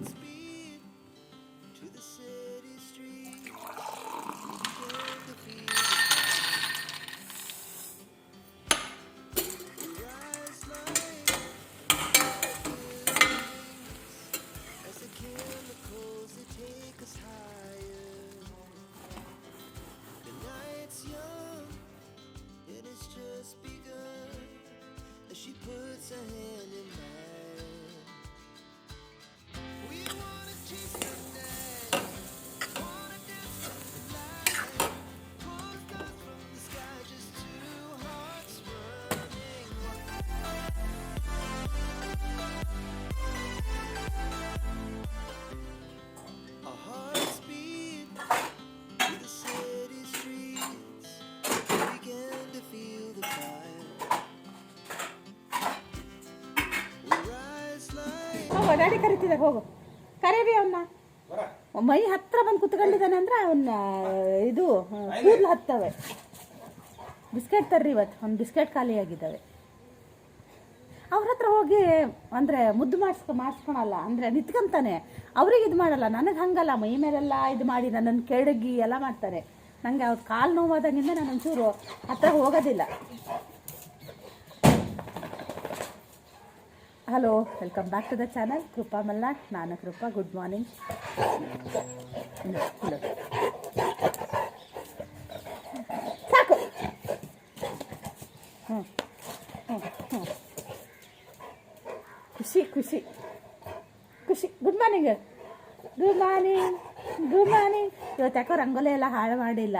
it's beautiful. ಕರಿತಿದ್ದೆ ಹೋಗು. ಕರೀರಿ ಅವನ್ನ ಮೈ ಹತ್ರ ಬಂದು ಕುತ್ಕೊಂಡಿದ್ದಾನೆ ಅಂದ್ರೆ ಅವನ್ನ ಇದು, ಕೂದಲು ಹತ್ತವೆ. ಬಿಸ್ಕೆಟ್ ತರ್ರಿ ಇವತ್ತು. ಒಂದು ಬಿಸ್ಕೆಟ್ ಖಾಲಿಯಾಗಿದ್ದಾವೆ. ಅವ್ರ ಹತ್ರ ಹೋಗಿ, ಅಂದರೆ ಮುದ್ದು ಮಾಡಿಸ್ಕೊ, ಮಾಡಿಸ್ಕೊಳಲ್ಲ. ಅಂದರೆ ನಿತ್ಕೊಂತಾನೆ. ಅವ್ರಿಗೆ ಇದು ಮಾಡಲ್ಲ. ನನಗೆ ಹಂಗಲ್ಲ. ಮೈ ಮೇಲೆಲ್ಲ ಇದು ಮಾಡಿ ನನ್ನನ್ನು ಕೆಡಗಿ ಎಲ್ಲ ಮಾಡ್ತಾರೆ. ನನಗೆ ಅವ್ರ ಕಾಲು ನೋವಾದಾಗಿಂದ ನಾನು ಒಂಚೂರು ಹತ್ರ ಹೋಗೋದಿಲ್ಲ. Hello welcome back to the channel Krupa Malnad, ನಾನು ಕೃಪಾ ಗುಡ್ ಮಾರ್ನಿಂಗ್ ಸಾಕು. ಹ್ಞೂ ಹ್ಞೂ ಹ್ಞೂ ಖುಷಿ ಖುಷಿ. ಖುಷಿ. Good morning good morning good morning ಇವತ್ತು ಯಾಕೋ ರಂಗೋಲಿ ಎಲ್ಲ ಹಾಳು ಮಾಡಿಲ್ಲ.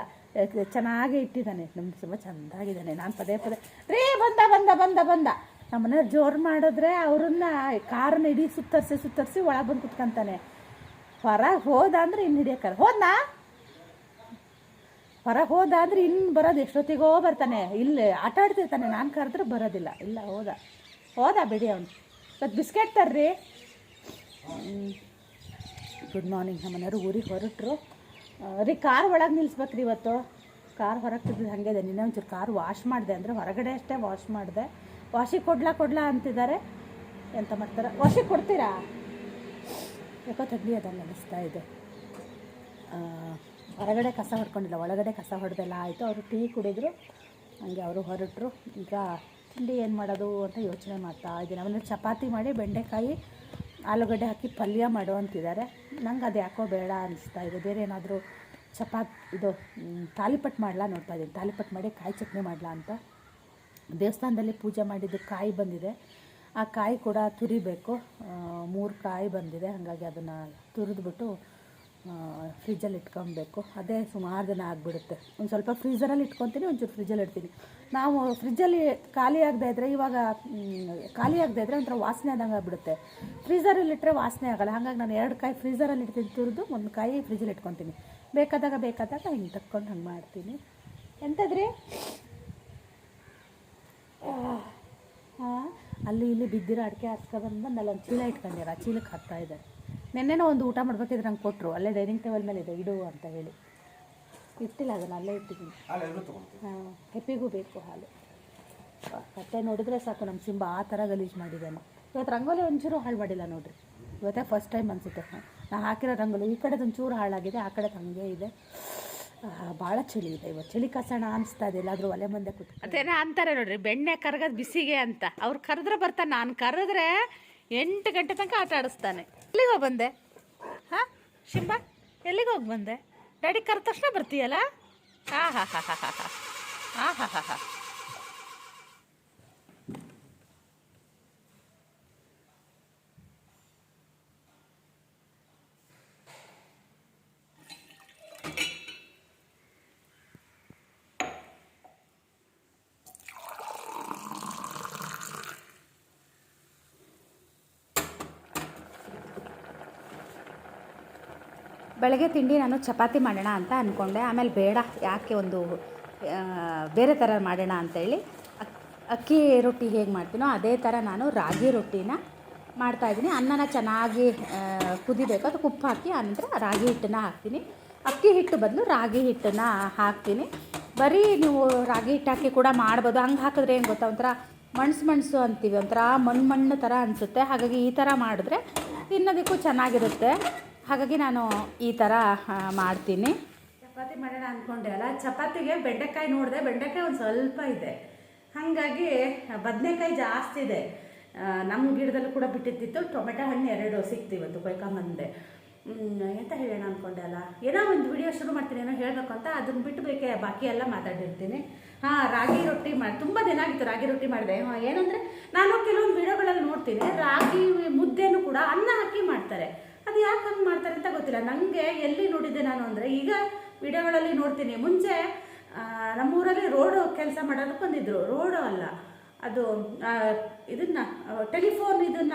ಚೆನ್ನಾಗಿ ಇಟ್ಟಿದ್ದಾನೆ. ನಮ್ಗೆ ತುಂಬ ಚೆಂದಾಗಿದ್ದಾನೆ. ನಾನು ಪದೇ ಪದೇ, ರೇ, ಬಂದ ಬಂದ ಬಂದ ಬಂದ. ನಮ್ಮನೆ ಜೋರು ಮಾಡಿದ್ರೆ ಅವ್ರನ್ನ ಕಾರನ್ನ ಇಡೀ ಸುತ್ತರಿಸಿ ಸುತ್ತರಿಸಿ ಒಳಗೆ ಬಂದು ಕುತ್ಕೊಂತಾನೆ. ಹೊರಗೆ ಹೋದ ಅಂದ್ರೆ ಇನ್ನು ಹಿಡಿಯೋಕ್ಕಾಗ ಹೋದ್ನಾ? ಹೊರಗೆ ಹೋದ ಅಂದ್ರೆ ಇನ್ನು ಬರೋದು ಎಷ್ಟೊತ್ತಿಗೋ ಬರ್ತಾನೆ. ಇಲ್ಲಿ ಆಟ ಆಡ್ತಿರ್ತಾನೆ. ನಾನು ಕರೆದ್ರೆ ಬರೋದಿಲ್ಲ. ಇಲ್ಲ, ಹೋದ. ಹೋದ ಬಿಡಿ ಅವನು. ಇವತ್ತು ಬಿಸ್ಕೆಟ್ ತರ್ರಿ. ಗುಡ್ ಮಾರ್ನಿಂಗ್ ನಮ್ಮ ಮನೆಯವರು ಊರಿಗೆ ಹೊರಟ್ರು. ರೀ, ಕಾರ್ ಒಳಗೆ ನಿಲ್ಲಿಸ್ಬೇಕ್ರಿ ಇವತ್ತು. ಕಾರ್ ಹೊರಗೆ ತಿದ್ದು ಹಾಗೆ ಇದೆ. ನಿನ್ನೆ ಒಂಚೂರು ಕಾರ್ ವಾಶ್ ಮಾಡಿದೆ ಅಂದರೆ ಹೊರಗಡೆ ಅಷ್ಟೇ ವಾಶ್ ಮಾಡಿದೆ. ವಾಶಿಗೆ ಕೊಡ್ಲಾ ಕೊಡ್ಲಾ ಅಂತಿದ್ದಾರೆ. ಎಂತ ಮಾಡ್ತಾರೆ? ವಾಶಿ ಕೊಡ್ತೀರಾ? ಯಾಕೋ ತಗ್ಲಿ ಅದಂಗೆ ಅನಿಸ್ತಾ ಇದೆ. ಹೊರಗಡೆ ಕಸ ಹೊಡ್ಕೊಂಡಿಲ್ಲ. ಒಳಗಡೆ ಕಸ ಹೊಡೆದೆಲ್ಲ ಆಯಿತು. ಅವರು ಟೀ ಕುಡಿದ್ರು. ಹಂಗೆ ಅವರು ಹೊರಟರು. ಈಗ ತಿಂಡಿ ಏನು ಮಾಡೋದು ಅಂತ ಯೋಚನೆ ಮಾಡ್ತಾ ಇದ್ದೀನಿ. ಆಮೇಲೆ ಚಪಾತಿ ಮಾಡಿ ಬೆಂಡೆಕಾಯಿ, ಆಲೂಗಡ್ಡೆ ಹಾಕಿ ಪಲ್ಯ ಮಾಡು ಅಂತಿದ್ದಾರೆ. ನಂಗೆ ಅದು ಯಾಕೋ ಬೇಡ ಅನಿಸ್ತಾ ಇದೆ. ಬೇರೆ ಏನಾದರೂ ಚಪಾತ್ ಇದು ತಾಲಿಪಟ್ಟು ತಾಲಿಪಟ್ ಮಾಡಲಾ ನೋಡ್ತಾ ಇದ್ದೀನಿ. ತಾಲಿಪಟ್ ಮಾಡಿ ಕಾಯಿ ಚಟ್ನಿ ಮಾಡಲಾ ಅಂತ. ದೇವಸ್ಥಾನದಲ್ಲಿ ಪೂಜೆ ಮಾಡಿದ್ದು ಕಾಯಿ ಬಂದಿದೆ. ಆ ಕಾಯಿ ಕೂಡ ತುರಿಬೇಕು. ಮೂರು ಕಾಯಿ ಬಂದಿದೆ. ಹಾಗಾಗಿ ಅದನ್ನು ತುರಿದ್ಬಿಟ್ಟು ಫ್ರಿಜ್ಜಲ್ಲಿ ಇಟ್ಕೊಬೇಕು. ಅದೇ ಸುಮಾರು ದಿನ ಆಗಿಬಿಡುತ್ತೆ. ಒಂದು ಸ್ವಲ್ಪ ಫ್ರೀಝರಲ್ಲಿ ಇಟ್ಕೊತೀನಿ, ಒಂಚೂರು ಫ್ರಿಜ್ಜಲ್ಲಿ ಇಡ್ತೀನಿ. ನಾವು ಫ್ರಿಜ್ಜಲ್ಲಿ ಖಾಲಿ ಆಗದೆ ಇದ್ದರೆ ಇವಾಗ ಖಾಲಿ ಆಗದೆ ಇದ್ದರೆ ಒಂಥರ ವಾಸನೆ ಆದಂಗೆ ಆಗಿಬಿಡುತ್ತೆ. ಫ್ರೀಝರಲ್ಲಿ ಇಟ್ಟರೆ ವಾಸನೆ ಆಗಲ್ಲ. ಹಾಗಾಗಿ ನಾನು ಎರಡು ಕಾಯಿ ಫ್ರೀಝರಲ್ಲಿ ಇಡ್ತೀನಿ ತುರಿದು, ಒಂದು ಕಾಯಿ ಫ್ರಿಜ್ಜಲ್ಲಿ ಇಟ್ಕೊತೀನಿ. ಬೇಕಾದಾಗ ಬೇಕಾದಾಗ ಹಿಂಗೆ ತಕ್ಕೊಂಡು ಹಂಗೆ ಮಾಡ್ತೀನಿ. ಎಂಥದ್ರಿ ಅಲ್ಲಿ ಇಲ್ಲಿ ಬಿದ್ದಿರೋ ಅಡಿಕೆ ಬಂದು ಅಲ್ಲಿ ಒಂದು ಚೀಲ ಇಟ್ಕೊಂಡಿರ ಆ ಚೀಲಕ್ಕೆ ಹಾಕ್ತಾ ಇದ್ದಾರೆ. ನೆನ್ನೆನೋ ಒಂದು ಊಟ ಮಾಡ್ಬೇಕಿದ್ರೆ ನಂಗೆ ಕೊಟ್ಟರು ಅಲ್ಲೇ ಡೈನಿಂಗ್ ಟೇಬಲ್ ಮೇಲೆ ಇದೆ ಇಡು ಅಂತ ಹೇಳಿ. ಇಟ್ಟಿಲ್ಲ ಅದನ್ನು ಅಲ್ಲೇ ಇಟ್ಟಿದ್ದೀನಿ. ಹಾಂ ಹೆಪ್ಪಿಗೂ ಬೇಕು ಹಾಲು. ಕತ್ತೆ ನೋಡಿದ್ರೆ ಸಾಕು ನಮ್ಮ ಸಿಂಬ ಆ ಥರ ಗಲೀಜು ಮಾಡಿದ್ದಾನೆ. ಇವತ್ತು ರಂಗೋಲಿ ಒಂಚೂರು ಹಾಳು ಮಾಡಿಲ್ಲ ನೋಡಿರಿ. ಇವತ್ತೇ ಫಸ್ಟ್ ಟೈಮ್ ಅನಿಸುತ್ತೆ. ನಾನು ಹಾಕಿರೋ ರಂಗೋಲಿ ಈ ಕಡೆದು ಒಂಚೂರು ಹಾಳಾಗಿದೆ ಆ ಕಡೆ ಹಂಗೆ ಇದೆ. ಭಾಳ ಚಳಿ ಇದೆ ಇವತ್ತು ಚಳಿ ಕಸಣ ಅನಿಸ್ತಾ ಇದೆ, ಎಲ್ಲಾದರೂ ಒಲೆ ಮುಂದೆ ಕೂತು ಅದೇನೋ ಅಂತಾರೆ ನೋಡ್ರಿ, ಬೆಣ್ಣೆ ಕರಗೋದು ಬಿಸಿಗೆ ಅಂತ. ಅವ್ರು ಕರೆದ್ರೆ ಬರ್ತಾನೆ, ನಾನು ಕರೆದ್ರೆ ಎಂಟು ಗಂಟೆ ತನಕ ಆಟ ಆಡಿಸ್ತಾನೆ. ಎಲ್ಲಿಗೆ ಬಂದೆ? ಹಾಂ? ಶಿಂಬ, ಎಲ್ಲಿಗೆ ಹೋಗಿ ಬಂದೆ? ಡ್ಯಾಡಿ ಕರೆದ ತಕ್ಷಣ ಬರ್ತೀಯಲ್ಲ? ಹಾಂ ಹಾಂ ಹಾಂ ಹಾಂ ಹಾಂ ಹಾಂ ಹಾಂ ಹಾಂ ಹಾಂ. ಬೆಳಗ್ಗೆ ತಿಂಡಿ ನಾನು ಚಪಾತಿ ಮಾಡೋಣ ಅಂತ ಅಂದ್ಕೊಂಡೆ ಆಮೇಲೆ ಬೇಡ, ಯಾಕೆ ಒಂದು ಬೇರೆ ಥರ ಮಾಡೋಣ ಅಂತೇಳಿ ಅಕ್- ಅಕ್ಕಿ ರೊಟ್ಟಿ ಹೇಗೆ ಮಾಡ್ತೀನೋ ಅದೇ ಥರ ನಾನು ರಾಗಿ ರೊಟ್ಟಿನ ಮಾಡ್ತಾಯಿದ್ದೀನಿ ಅನ್ನನ ಚೆನ್ನಾಗಿ ಕುದಿಬೇಕು. ಅದಕ್ಕೆ ಉಪ್ಪು ಹಾಕಿ ಅಂದರೆ ರಾಗಿ ಹಿಟ್ಟನ್ನ ಹಾಕ್ತೀನಿ. ಅಕ್ಕಿ ಹಿಟ್ಟು ಬದಲು ರಾಗಿ ಹಿಟ್ಟನ್ನು ಹಾಕ್ತೀನಿ. ಬರೀ ನೀವು ರಾಗಿ ಹಿಟ್ಟು ಹಾಕಿ ಕೂಡ ಮಾಡ್ಬೋದು. ಹಂಗೆ ಹಾಕಿದ್ರೆ ಏನು ಗೊತ್ತಾ? ಒಂಥರ ಮಣ್ಸು ಮಣ್ಸು ಅಂತೀವಿ. ಒಂಥರ ಮಣ್ಣು ಮಣ್ಣು ಥರ ಅನಿಸುತ್ತೆ. ಹಾಗಾಗಿ ಈ ಥರ ಮಾಡಿದ್ರೆ ತಿನ್ನೋದಕ್ಕೂ ಚೆನ್ನಾಗಿರುತ್ತೆ. ಹಾಗಾಗಿ ನಾನು ಈ ಥರ ಮಾಡ್ತೀನಿ. ಚಪಾತಿ ಮಾಡೋಣ ಅಂದ್ಕೊಂಡೆ ಅಲ್ಲ? ಚಪಾತಿಗೆ ಬೆಂಡೆಕಾಯಿ ನೋಡಿದೆ ಬೆಂಡೆಕಾಯಿ ಒಂದು ಸ್ವಲ್ಪ ಇದೆ. ಹಾಗಾಗಿ ಬದನೆಕಾಯಿ ಜಾಸ್ತಿ ಇದೆ. ನಮ್ಮ ಗಿಡದಲ್ಲೂ ಕೂಡ ಬಿಟ್ಟಿದ್ದಿತ್ತು. ಟೊಮೆಟೊ ಹಣ್ಣು ಎರಡು ಸಿಕ್ತು ಇವತ್ತು ಕೊಯ್ಕೊಂಬಂದೆ. ಹ್ಮ್, ಎಂತ ಹೇಳೋಣ ಅಂದ್ಕೊಂಡೆ ಅಲ್ಲ? ಏನೋ ಒಂದು ವಿಡಿಯೋ ಶುರು ಮಾಡ್ತೀನಿ ಏನೋ ಹೇಳಬೇಕು ಅಂತ. ಅದನ್ನ ಬಿಟ್ಟು ಬೇಕೆ ಬಾಕಿ ಎಲ್ಲ ಮಾತಾಡಿರ್ತೀನಿ ಹಾಂ ರಾಗಿ ರೊಟ್ಟಿ ಮಾಡಿ ತುಂಬ ದಿನ ಆಗಿತ್ತು ರಾಗಿ ರೊಟ್ಟಿ ಮಾಡಿದೆ ಏನಂದರೆ ನಾನು ಕೆಲವೊಂದು ವಿಡಿಯೋಗಳಲ್ಲಿ ನೋಡ್ತೀನಿ ರಾಗಿ ಮುದ್ದೆನೂ ಕೂಡ ಅನ್ನ ಹಾಕಿ ಮಾಡ್ತಾರೆ ಅದು ಯಾಕೆ ಹಂಗೆ ಮಾಡ್ತಾರೆ ಅಂತ ಗೊತ್ತಿಲ್ಲ. ನನಗೆ ಎಲ್ಲಿ ನೋಡಿದ್ದೆ ನಾನು ಅಂದರೆ ಈಗ ವಿಡಿಯೋಗಳಲ್ಲಿ ನೋಡ್ತೀನಿ. ಮುಂಚೆ ನಮ್ಮೂರಲ್ಲಿ ರೋಡು ಕೆಲಸ ಮಾಡೋದಕ್ಕೆ ಬಂದಿದ್ರು. ರೋಡು ಅಲ್ಲ, ಅದು ಇದನ್ನ, ಟೆಲಿಫೋನ್ ಇದನ್ನ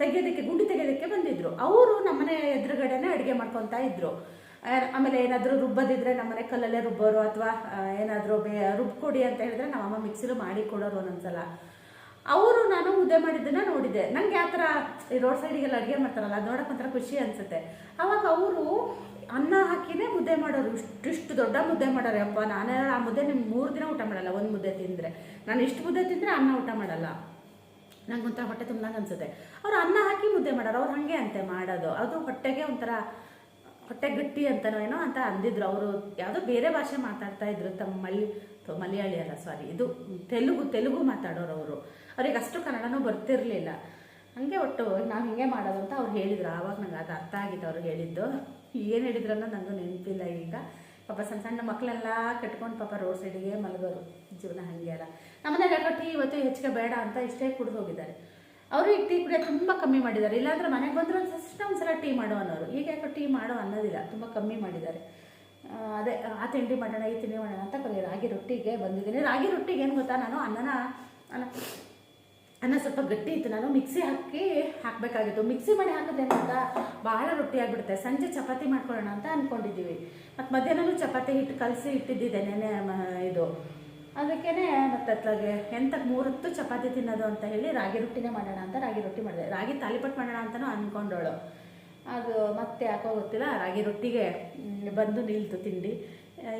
ತೆಗೆಯೋದಕ್ಕೆ, ಗುಂಡಿ ತೆಗೆಯೋದಕ್ಕೆ ಬಂದಿದ್ರು. ಅವರು ನಮ್ಮನೆ ಎದುರುಗಡೆನೇ ಅಡುಗೆ ಮಾಡ್ಕೊತಾ ಇದ್ದರು ಆಮೇಲೆ ಏನಾದರೂ ರುಬ್ಬದಿದ್ರೆ ನಮ್ಮನೆ ಕಲ್ಲಲ್ಲೇ ರುಬ್ಬೋರು ಅಥವಾ ಏನಾದರೂ ಬೇ ರುಬ್ಕೊಡಿ ಅಂತ ಹೇಳಿದ್ರೆ ನಮ್ಮಮ್ಮ ಮಿಕ್ಸಿಲು ಮಾಡಿ ಕೊಡೋರು ಒಂದೊಂದ್ಸಲ. ಅವರು ನಾನು ಮುದ್ದೆ ಮಾಡಿದ್ದನ್ನ ನೋಡಿದೆ. ನಂಗೆ ಆ ಥರ ಈ ರೋಡ್ ಸೈಡಿಗೆಲ್ಲ ಅಡುಗೆ ಮಾಡ್ತಾರಲ್ಲ ಅದು ನೋಡೋಕೆ ಒಂಥರ ಖುಷಿ ಅನಿಸುತ್ತೆ. ಅವಾಗ ಅವರು ಅನ್ನ ಹಾಕಿನೇ ಮುದ್ದೆ ಮಾಡೋರು. ಇಷ್ಟು ಇಷ್ಟು ದೊಡ್ಡ ಮುದ್ದೆ ಮಾಡೋರು ಅಪ್ಪ. ನಾನೇ ಆ ಮುದ್ದೆ ನಿಮ್ಗೆ ಮೂರು ದಿನ ಊಟ ಮಾಡಲ್ಲ ಒಂದು ಮುದ್ದೆ ತಿಂದರೆ. ನಾನು ಇಷ್ಟು ಮುದ್ದೆ ತಿಂದರೆ ಅನ್ನ ಊಟ ಮಾಡಲ್ಲ. ನಂಗೆ ಒಂಥರ ಹೊಟ್ಟೆ ತುಂಬಂಗೆ ಅನ್ಸುತ್ತೆ. ಅವ್ರು ಅನ್ನ ಹಾಕಿ ಮುದ್ದೆ ಮಾಡೋರು. ಅವ್ರು ಹಾಗೆ ಅಂತೆ ಮಾಡೋದು. ಅದು ಹೊಟ್ಟೆಗೆ ಒಂಥರ ಹೊಟ್ಟೆ ಗಟ್ಟಿ ಅಂತನೋ ಏನೋ ಅಂತ ಅಂದಿದ್ರು. ಅವರು ಯಾವುದೋ ಬೇರೆ ಭಾಷೆ ಮಾತಾಡ್ತಾ ಇದ್ರು. ತಮ್ಮ ಮಲ್ಲಿ ಥು, ಮಲಯಾಳಿ ಅಲ್ಲ ಸಾರಿ ಇದು ತೆಲುಗು ತೆಲುಗು ಮಾತಾಡೋರು ಅವರು. ಅವ್ರಿಗೆ ಅಷ್ಟು ಕನ್ನಡನೂ ಬರ್ತಿರಲಿಲ್ಲ. ಹಾಗೆ ಒಟ್ಟು ನಾವು ಹಿಂಗೆ ಮಾಡೋದು ಅಂತ ಅವ್ರು ಹೇಳಿದ್ರು. ಆವಾಗ ನಂಗೆ ಅದು ಅರ್ಥ ಆಗಿತ್ತು ಅವ್ರು ಹೇಳಿದ್ದು. ಏನು ಹೇಳಿದ್ರು ನನಗೂ ನೆನಪಿಲ್ಲ ಈಗ. ಪಾಪ ಸಣ್ಣ ಸಣ್ಣ ಮಕ್ಕಳೆಲ್ಲ ಕಟ್ಕೊಂಡು ಪಾಪ ರೋಡ್ ಸೈಡಿಗೆ ಮಲಗೋರು. ಜೀವನ ಹಾಗೆ ಅಲ್ಲ. ನಮ್ಮನೆ ಯಾಕೋ ಟೀ ಇವತ್ತು ಹೆಚ್ಚಿಗೆ ಬೇಡ ಅಂತ ಇಷ್ಟೇ ಕುಡಿದು ಹೋಗಿದ್ದಾರೆ. ಅವರು ಈಗ ಟೀ ಕುಡಿಯೋದು ತುಂಬ ಕಮ್ಮಿ ಮಾಡಿದ್ದಾರೆ. ಇಲ್ಲಾಂದ್ರೆ ಮನೆಗೆ ಬಂದ್ರೆ ಒಂದು ಸಲ ಒಂದ್ಸಲ ಟೀ ಮಾಡೋ ಅನ್ನೋರು. ಈಗ ಯಾಕೋ ಟೀ ಮಾಡೋ ಅನ್ನೋದಿಲ್ಲ. ತುಂಬ ಕಮ್ಮಿ ಮಾಡಿದ್ದಾರೆ. ಅದೇ, ಆ ತಿಂಡಿ ಮಾಡೋಣ, ಈ ತಿಂಡಿ ಮಾಡೋಣ ಅಂತ ಬರೀ ರಾಗಿ ರೊಟ್ಟಿಗೆ ಬಂದಿದ್ದೀನಿ. ರಾಗಿ ರೊಟ್ಟಿಗೆ ಏನು ಗೊತ್ತಾ ನಾನು? ಅನ್ನನ ಅನ್ನ ಅನ್ನ ಸ್ವಲ್ಪ ಗಟ್ಟಿ ಇತ್ತು. ನಾನು ಮಿಕ್ಸಿ ಹಾಕಿ ಹಾಕಬೇಕಾಗಿತ್ತು. ಮಿಕ್ಸಿ ಮಾಡಿ ಹಾಕಿದ್ರೆ ಅಂತ ಭಾಳ ರೊಟ್ಟಿ ಆಗಿಬಿಡುತ್ತೆ. ಸಂಜೆ ಚಪಾತಿ ಮಾಡ್ಕೊಳ್ಳೋಣ ಅಂತ ಅಂದ್ಕೊಂಡಿದ್ದೀವಿ ಮತ್ತು ಮಧ್ಯಾಹ್ನ ಚಪಾತಿ ಹಿಟ್ಟು ಕಲಸಿ ಇಟ್ಟಿದ್ದಿದೆ ನೆನೆ ಇದು. ಅದಕ್ಕೇನೆ ಮತ್ತೆ ಅತ್ಲಾಗೆ ಎಂತಕ್ಕೆ ಮೂರೊತ್ತು ಚಪಾತಿ ತಿನ್ನೋದು ಅಂತ ಹೇಳಿ ರಾಗಿ ರೊಟ್ಟಿನೇ ಮಾಡೋಣ ಅಂತ ರಾಗಿ ರೊಟ್ಟಿ ಮಾಡಿದೆ. ರಾಗಿ ತಾಲಿಪಟ್ಟು ಮಾಡೋಣ ಅಂತಲೂ ಅಂದ್ಕೊಂಡವಳು ಅದು ಮತ್ತೆ ಯಾಕೋ ಗೊತ್ತಿಲ್ಲ, ರಾಗಿ ರೊಟ್ಟಿಗೆ ಬಂದು ನಿಲ್ತು ತಿಂಡಿ.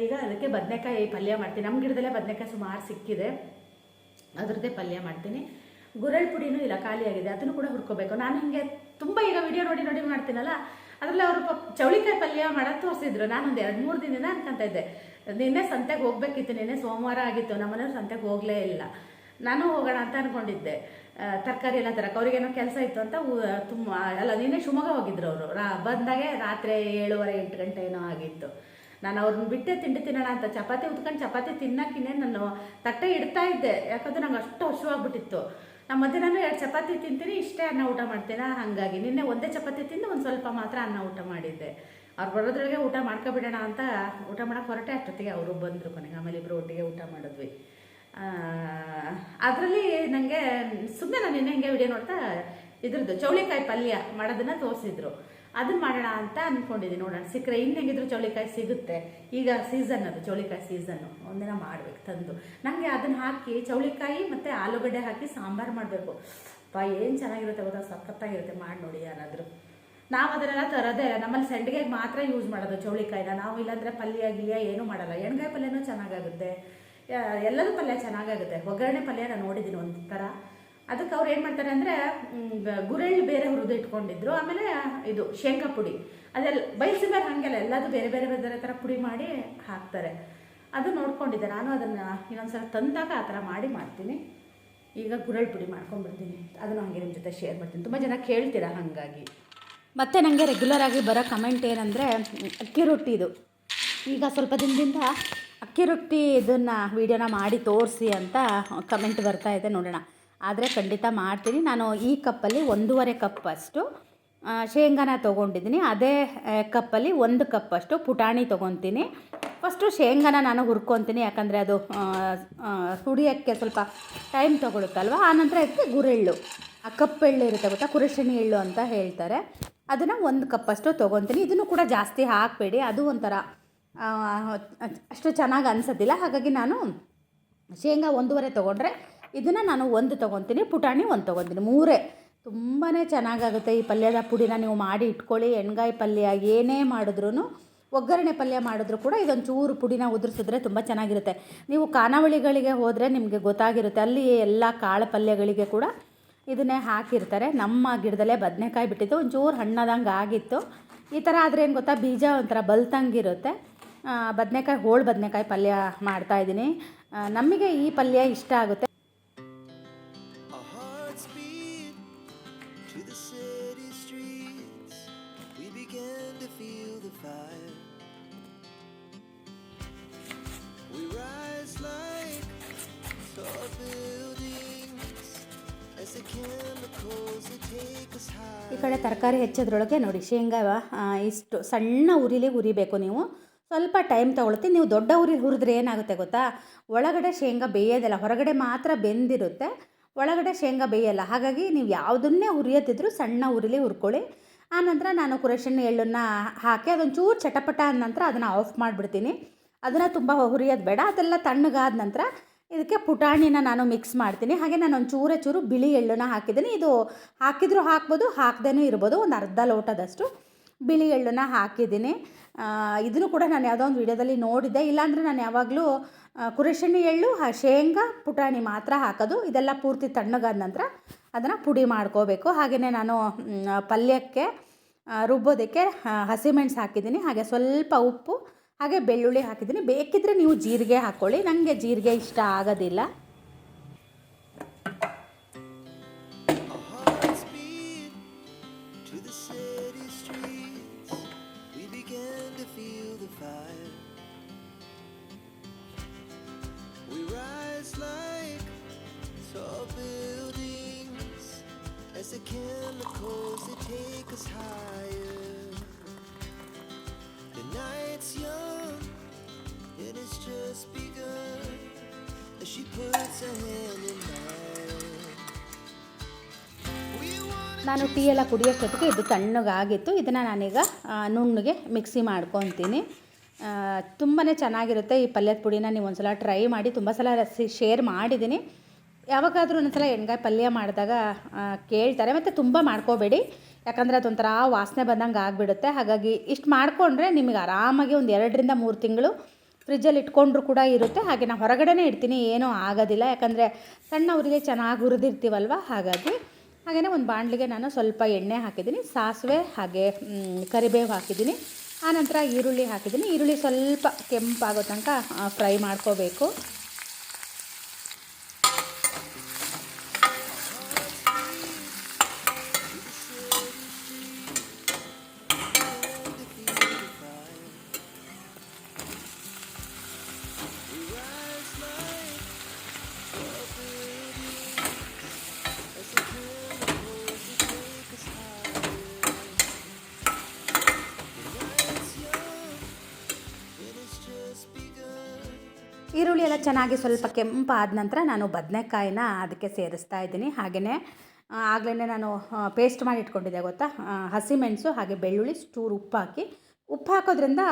ಈಗ ಅದಕ್ಕೆ ಬದನೆಕಾಯಿ ಪಲ್ಯ ಮಾಡ್ತೀನಿ. ನಮ್ಮ ಗಿಡದಲ್ಲೇ ಬದನೆಕಾಯಿ ಸುಮಾರು ಸಿಕ್ಕಿದೆ. ಅದರದ್ದೇ ಪಲ್ಯ ಮಾಡ್ತೀನಿ. ಗುರಳ್ ಪುಡಿನೂ ಇಲ್ಲ ಖಾಲಿಯಾಗಿದೆ ಅದನ್ನು ಕೂಡ ಹುರ್ಕೋಬೇಕು. ನಾನು ಹಿಂಗೆ ತುಂಬ ಈಗ ವಿಡಿಯೋ ನೋಡಿ ನೋಡಿ ಮಾಡ್ತೀನಲ್ಲ, ಅದರಲ್ಲಿ ಅವರು ಚೌಳಿಕಾಯಿ ಪಲ್ಯ ಮಾಡೋದು ತೋರಿಸಿದ್ರು. ನಾನು ಒಂದು ಎರಡು ಮೂರು ದಿನದಿಂದ ಅನ್ಕೊಂತ ಇದ್ದೆ. ನಿನ್ನೆ ಸಂತೆಗೆ ಹೋಗ್ಬೇಕಿತ್ತು, ನಿನ್ನೆ ಸೋಮವಾರ ಆಗಿತ್ತು ನಮ್ಮನೆಯವ್ರು ಸಂತೆಗೆ ಹೋಗಲೇ ಇಲ್ಲ. ನಾನು ಹೋಗೋಣ ಅಂತ ಅನ್ಕೊಂಡಿದ್ದೆ. ತರಕಾರಿ ಎಲ್ಲ ತರಕ ಅವ್ರಿಗೇನೋ ಕೆಲಸ ಇತ್ತು ಅಂತ ತುಂಬ, ಅಲ್ಲ, ನಿನ್ನೆ ಶಿವಮೊಗ್ಗ ಹೋಗಿದ್ರು ಅವರು. ರಾ, ಬಂದಾಗೆ ರಾತ್ರಿ ಏಳುವರೆ, ಎಂಟು ಗಂಟೆ ಏನೋ ಆಗಿತ್ತು. ನಾನು ಅವ್ರನ್ನ ಬಿಟ್ಟೆ ತಿಂಡಿ ತಿನ್ನೋಣ ಅಂತ, ಚಪಾತಿ ಉತ್ಕೊಂಡು ಚಪಾತಿ ತಿನ್ನೋಕ್ಕಿನ್ನೇ ನಾನು ತಟ್ಟೆ ಇಡ್ತಾ ಇದ್ದೆ. ಯಾಕಂದ್ರೆ ನಂಗೆ ಅಷ್ಟು ಹಸುವಾಗ್ಬಿಟ್ಟಿತ್ತು. ನಮ್ಮ ಮಧ್ಯಾಹ್ನ ಎರಡು ಚಪಾತಿ ತಿಂತೀನಿ, ಇಷ್ಟೇ ಅನ್ನ ಊಟ ಮಾಡ್ತೀನ? ಹಾಗಾಗಿ. ನಿನ್ನೆ ಒಂದೇ ಚಪಾತಿ ತಿಂದು ಒಂದು ಸ್ವಲ್ಪ ಮಾತ್ರ ಅನ್ನ ಊಟ ಮಾಡಿದ್ದೆ. ಅವ್ರು ಬರೋದ್ರೊಳಗೆ ಊಟ ಮಾಡ್ಕೊಬಿಡೋಣ ಅಂತ ಊಟ ಮಾಡೋಕೆ ಹೊರಟೆ. ಅಷ್ಟೊತ್ತಿಗೆ ಅವರು ಬಂದರು ಕೊನೆಗೆ ಆಮೇಲೆ ಇಬ್ಬರು ಒಟ್ಟಿಗೆ ಊಟ ಮಾಡಿದ್ವಿ. ಅದರಲ್ಲಿ ನನಗೆ ಸುಮ್ಮನೆ ನಾನು ನಿನ್ನೆ ಹಿಂಗೆ ವಿಡಿಯೋ ನೋಡ್ತಾ ಇದ್ರದ್ದು, ಚೌಳಿಕಾಯಿ ಪಲ್ಯ ಮಾಡೋದನ್ನು ತೋರಿಸಿದ್ರು. ಅದನ್ನ ಮಾಡೋಣ ಅಂತ ಅಂದ್ಕೊಂಡಿದ್ದೀನಿ ನೋಡೋಣ, ಸಿಕ್ಕರೆ ಇನ್ನು ಹೆಂಗಿದ್ರು ಚೌಳಿಕಾಯಿ ಸಿಗುತ್ತೆ. ಈಗ ಸೀಸನ್ ಅದು, ಚೌಳಿಕಾಯಿ ಸೀಸನ್ನು ಒಂದಿನ ಮಾಡ್ಬೇಕು, ತಂದು. ನನಗೆ ಅದನ್ನು ಹಾಕಿ ಚೌಳಿಕಾಯಿ ಮತ್ತು ಆಲೂಗಡ್ಡೆ ಹಾಕಿ ಸಾಂಬಾರು ಮಾಡಬೇಕು. ಪ ಏನು ಚೆನ್ನಾಗಿರುತ್ತೆ ಗೊತ್ತಾ? ಸಖತ್ತಾಗಿರುತ್ತೆ. ಮಾಡಿ ನೋಡಿ ಯಾರಾದರೂ. ನಾವು ಅದನ್ನೆಲ್ಲ ತರೋದೇ ಇಲ್ಲ. ನಮ್ಮಲ್ಲಿ ಸಂಡಿಗೆಗೆ ಮಾತ್ರ ಯೂಸ್ ಮಾಡೋದು ಚೌಳಿಕಾಯಿನ. ನಾವು ಇಲ್ಲಾಂದರೆ ಪಲ್ಯ, ಗಿಲ್ಯ ಏನೂ ಮಾಡಲ್ಲ. ಎಣ್ಗಾಯಿ ಪಲ್ಯನೂ ಚೆನ್ನಾಗಾಗುತ್ತೆ. ಎಲ್ಲದೂ ಪಲ್ಯ ಚೆನ್ನಾಗಾಗುತ್ತೆ. ಒಗ್ಗರಣೆ ಪಲ್ಯ ನಾನು ನೋಡಿದ್ದೀನಿ ಒಂದು ಥರ ಅದಕ್ಕೆ ಅವ್ರು ಏನು ಮಾಡ್ತಾರೆ ಅಂದರೆ ಗುರೆಳ್ಳು ಬೇರೆ ಹುರಿದು ಇಟ್ಕೊಂಡಿದ್ರು. ಆಮೇಲೆ ಇದು ಶೇಂಗಾ ಪುಡಿ. ಅದೆಲ್ಲ ಬಯಸಿದಾಗ ಹಾಗೆಲ್ಲ ಎಲ್ಲದೂ ಬೇರೆ ಬೇರೆ ಬೇರೆ ಥರ ಪುಡಿ ಮಾಡಿ ಹಾಕ್ತಾರೆ. ಅದು ನೋಡ್ಕೊಂಡಿದ್ದೆ. ನಾನು ಅದನ್ನು ಇನ್ನೊಂದ್ಸಲ ತಂದಾಗ ಆ ಥರ ಮಾಡಿ ಮಾಡ್ತೀನಿ. ಈಗ ಗುರಳ್ ಪುಡಿ ಮಾಡ್ಕೊಂಡ್ಬಿಡ್ತೀನಿ. ಅದನ್ನು ಹಾಗೆ ನಿಮ್ಮ ಜೊತೆ ಶೇರ್ ಮಾಡ್ತೀನಿ. ತುಂಬ ಜನ ಕೇಳ್ತೀರಾ ಹಾಗಾಗಿ. ಮತ್ತು ನನಗೆ ರೆಗ್ಯುಲರ್ ಆಗಿ ಬರೋ ಕಮೆಂಟ್ ಏನಂದರೆ, ಅಕ್ಕಿ ರೊಟ್ಟಿದು. ಈಗ ಸ್ವಲ್ಪ ದಿನದಿಂದ ಅಕ್ಕಿ ರೊಟ್ಟಿ ಇದನ್ನು ವೀಡಿಯೋನ ಮಾಡಿ ತೋರಿಸಿ ಅಂತ ಕಮೆಂಟ್ ಬರ್ತಾ ಇದೆ. ನೋಡೋಣ. ಆದರೆ ಖಂಡಿತ ಮಾಡ್ತೀನಿ. ನಾನು ಈ ಕಪ್ಪಲ್ಲಿ ಒಂದೂವರೆ ಕಪ್ ಅಷ್ಟು ಶೇಂಗಾನ ತೊಗೊಂಡಿದ್ದೀನಿ. ಅದೇ ಕಪ್ಪಲ್ಲಿ ಒಂದು ಕಪ್ಪಷ್ಟು ಪುಟಾಣಿ ತೊಗೊತೀನಿ. ಫಸ್ಟು ಶೇಂಗಾನ ನಾನು ಹುರ್ಕೊತೀನಿ ಯಾಕಂದರೆ ಅದು ಆ, ಸ್ವಲ್ಪ ಟೈಮ್ ತೊಗೊಳುತ್ತಲ್ವ? ಆನಂತರ ಇದಕ್ಕೆ ಗುರೆಳ್ಳು. ಆ ಕಪ್ಪೆಳ್ಳು ಇರುತ್ತೆ ಗೊತ್ತಾ? ಕುರಶಿಣಿ ಎಳ್ಳು ಅಂತ ಹೇಳ್ತಾರೆ. ಅದನ್ನು ಒಂದು ಕಪ್ಪಷ್ಟು ತೊಗೊತೀನಿ. ಇದನ್ನು ಕೂಡ ಜಾಸ್ತಿ ಹಾಕಬೇಡಿ. ಅದು ಒಂಥರ ಅಷ್ಟು ಚೆನ್ನಾಗಿ ಅನಿಸೋದಿಲ್ಲ. ಹಾಗಾಗಿ ನಾನು ಶೇಂಗಾ ಒಂದೂವರೆ ತೊಗೊಂಡ್ರೆ ಇದನ್ನು ನಾನು ಒಂದು ತೊಗೊತೀನಿ, ಪುಟಾಣಿ ಒಂದು ತೊಗೊತೀನಿ, ಮೂರೇ. ತುಂಬಾ ಚೆನ್ನಾಗಾಗುತ್ತೆ ಈ ಪಲ್ಯದ ಪುಡಿನ ನೀವು ಮಾಡಿ ಇಟ್ಕೊಳ್ಳಿ, ಎಣ್ಗಾಯಿ ಪಲ್ಯ ಏನೇ ಮಾಡಿದ್ರೂ ಒಗ್ಗರಣೆ ಪಲ್ಯ ಮಾಡಿದ್ರು ಕೂಡ ಇದೊಂದು ಚೂರು ಪುಡಿನ ಉದುರಿಸಿದ್ರೆ ತುಂಬ ಚೆನ್ನಾಗಿರುತ್ತೆ. ನೀವು ಖಾನಾವಳಿಗಳಿಗೆ ಹೋದರೆ ನಿಮಗೆ ಗೊತ್ತಾಗಿರುತ್ತೆ, ಅಲ್ಲಿ ಎಲ್ಲ ಕಾಳು ಪಲ್ಯಗಳಿಗೆ ಕೂಡ ಇದನ್ನೇ ಹಾಕಿರ್ತಾರೆ. ನಮ್ಮ ಗಿಡದಲ್ಲೇ ಬದನೆಕಾಯಿ ಬಿಟ್ಟಿದ್ದು, ಒಂಚೂರು ಹಣ್ಣಾದಂಗೆ ಆಗಿತ್ತು. ಈ ಥರ ಆದರೆ ಏನು ಗೊತ್ತಾ, ಬೀಜ ಒಂಥರ ಬಲ್ತಂಗಿರುತ್ತೆ. ಬದನೆಕಾಯಿ, ಹೋಳು ಬದನೆಕಾಯಿ ಪಲ್ಯ ಮಾಡ್ತಾಯಿದ್ದೀನಿ ನಮಗೆ ಈ ಪಲ್ಯ ಇಷ್ಟ ಆಗುತ್ತೆ. ತರಕಾರಿ ಹೆಚ್ಚೋದ್ರೊಳಗೆ ನೋಡಿ, ಶೇಂಗಾ ಇಷ್ಟು ಸಣ್ಣ ಉರಿಲಿ ಉರಿಬೇಕು ನೀವು. ಸ್ವಲ್ಪ ಟೈಮ್ ತೊಗೊಳುತ್ತೆ ನೀವು ದೊಡ್ಡ ಉರಿ ಹುರಿದ್ರೆ ಏನಾಗುತ್ತೆ ಗೊತ್ತಾ? ಒಳಗಡೆ ಶೇಂಗಾ ಬೇಯೋದಿಲ್ಲ. ಹೊರಗಡೆ ಮಾತ್ರ ಬೆಂದಿರುತ್ತೆ. ಒಳಗಡೆ ಶೇಂಗಾ ಬೇಯಲ್ಲ. ಹಾಗಾಗಿ ನೀವು ಯಾವುದನ್ನೇ ಹುರಿಯೋದಿದ್ರು ಸಣ್ಣ ಉರಿಲಿ ಹುರ್ಕೊಳ್ಳಿ. ಆನಂತರ ನಾನು ಕುರೇಶನ್ ಎಳ್ಳನ್ನು ಹಾಕಿ ಅದೊಂದು ಚೂರು ಚಟಪಟ ಆದ ನಂತರ ಅದನ್ನು ಆಫ್ ಮಾಡಿಬಿಡ್ತೀನಿ. ಅದನ್ನು ತುಂಬ ಹುರಿಯೋದು ಬೇಡ. ಅದೆಲ್ಲ ತಣ್ಣಗಾದ ನಂತರ ಇದಕ್ಕೆ ಪುಟಾಣಿನ ನಾನು ಮಿಕ್ಸ್ ಮಾಡ್ತೀನಿ. ಹಾಗೆ ನಾನು ಒಂದು ಚೂರ ಚೂರು ಬಿಳಿ ಎಳ್ಳನ್ನು ಹಾಕಿದ್ದೀನಿ. ಇದು ಹಾಕಿದರೂ ಹಾಕ್ಬೋದು, ಹಾಕ್ದೇನೂ ಇರ್ಬೋದು. ಒಂದು ಅರ್ಧ ಲೋಟದಷ್ಟು ಬಿಳಿ ಎಳ್ಳನ್ನು ಹಾಕಿದ್ದೀನಿ. ಇದನ್ನು ಕೂಡ ನಾನು ಯಾವುದೋ ಒಂದು ವಿಡಿಯೋದಲ್ಲಿ ನೋಡಿದ್ದೆ. ಇಲ್ಲಾಂದರೆ ನಾನು ಯಾವಾಗಲೂ ಕುರಿಶಣಿ ಎಳ್ಳು ಶೇಂಗಾ, ಪುಟಾಣಿ ಮಾತ್ರ ಹಾಕೋದು. ಇದೆಲ್ಲ ಪೂರ್ತಿ ತಣ್ಣಗಾದ ನಂತರ ಅದನ್ನು ಪುಡಿ ಮಾಡ್ಕೋಬೇಕು. ಹಾಗೆಯೇ ನಾನು ಪಲ್ಯಕ್ಕೆ ರುಬ್ಬೋದಕ್ಕೆ ಹಸಿಮೆಣಸು ಹಾಕಿದ್ದೀನಿ. ಹಾಗೆ ಸ್ವಲ್ಪ ಉಪ್ಪು ಹಾಗೆ ಬೆಳ್ಳುಳ್ಳಿ ಹಾಕಿದ್ದೀನಿ ಬೇಕಿದ್ದರೆ ನೀವು ಜೀರಿಗೆ ಹಾಕ್ಕೊಳ್ಳಿ ನನಗೆ ಜೀರಿಗೆ ಇಷ್ಟ ಆಗೋದಿಲ್ಲ night's young and it's just begun as she puts her hand in mine. ನಾನು ಟೀ ಎಲ್ಲ ಕುಡಿಯೋಷ್ಟೊತ್ತಿಗೆ ಇದು ತಣ್ಣಗಾಗಿತ್ತು. ಇದನ್ನು ನಾನೀಗ ನುಣ್ಣಗೆ ಮಿಕ್ಸಿ ಮಾಡ್ಕೊತೀನಿ. ತುಂಬಾ ಚೆನ್ನಾಗಿರುತ್ತೆ ಈ ಪಲ್ಯದ ಪುಡಿನ ನೀವು ಒಂದ್ಸಲ ಟ್ರೈ ಮಾಡಿ. ತುಂಬ ಸಲ ರಸಿ ಶೇರ್ ಮಾಡಿದ್ದೀನಿ. ಯಾವಾಗಾದರೂ ಒಂದ್ಸಲ ಎಣ್ಗಾಯಿ ಪಲ್ಯ ಮಾಡಿದಾಗ ಕೇಳ್ತಾರೆ. ಮತ್ತು ತುಂಬ ಮಾಡ್ಕೋಬೇಡಿ. ಯಾಕಂದರೆ ಅದೊಂಥರ ವಾಸನೆ ಬಂದಂಗೆ ಆಗಿಬಿಡುತ್ತೆ. ಹಾಗಾಗಿ ಇಷ್ಟು ಮಾಡಿಕೊಂಡ್ರೆ ನಿಮಗೆ ಆರಾಮಾಗಿ ಒಂದು ಎರಡರಿಂದ ಮೂರು ತಿಂಗಳು ಫ್ರಿಜ್ಜಲ್ಲಿ ಇಟ್ಕೊಂಡ್ರು ಕೂಡ ಇರುತ್ತೆ. ಹಾಗೆ ನಾನು ಹೊರಗಡೆನೇ ಇಡ್ತೀನಿ, ಏನೂ ಆಗೋದಿಲ್ಲ. ಯಾಕಂದರೆ ಸಣ್ಣವರಿಗೆ ಚೆನ್ನಾಗಿ ಹುರಿದಿರ್ತೀವಲ್ವ? ಹಾಗಾಗಿ ಹಾಗೆಯೇ ಒಂದು ಬಾಣಲಿಗೆ ನಾನು ಸ್ವಲ್ಪ ಎಣ್ಣೆ ಹಾಕಿದ್ದೀನಿ, ಸಾಸಿವೆ ಹಾಗೆ ಕರಿಬೇವು ಹಾಕಿದ್ದೀನಿ. ಆನಂತರ ಈರುಳ್ಳಿ ಹಾಕಿದ್ದೀನಿ. ಈರುಳ್ಳಿ ಸ್ವಲ್ಪ ಕೆಂಪಾಗೋ ತನಕ ಫ್ರೈ ಮಾಡ್ಕೋಬೇಕು. ಈರುಳ್ಳಿ ಎಲ್ಲ ಚೆನ್ನಾಗಿ ಸ್ವಲ್ಪ ಕೆಂಪಾದ ನಂತರ ನಾನು ಬದನೆಕಾಯಿನ ಅದಕ್ಕೆ ಸೇರಿಸ್ತಾ ಇದ್ದೀನಿ. ಹಾಗೆಯೇ ಆಗಲೇ ನಾನು ಪೇಸ್ಟ್ ಮಾಡಿ ಇಟ್ಕೊಂಡಿದ್ದೆ ಗೊತ್ತಾ? ಹಸಿಮೆಣಸು ಹಾಗೆ ಬೆಳ್ಳುಳ್ಳಿ ಸ್ಟೂರ್ ಉಪ್ಪು ಹಾಕಿ. ಉಪ್ಪು ಹಾಕೋದ್ರಿಂದ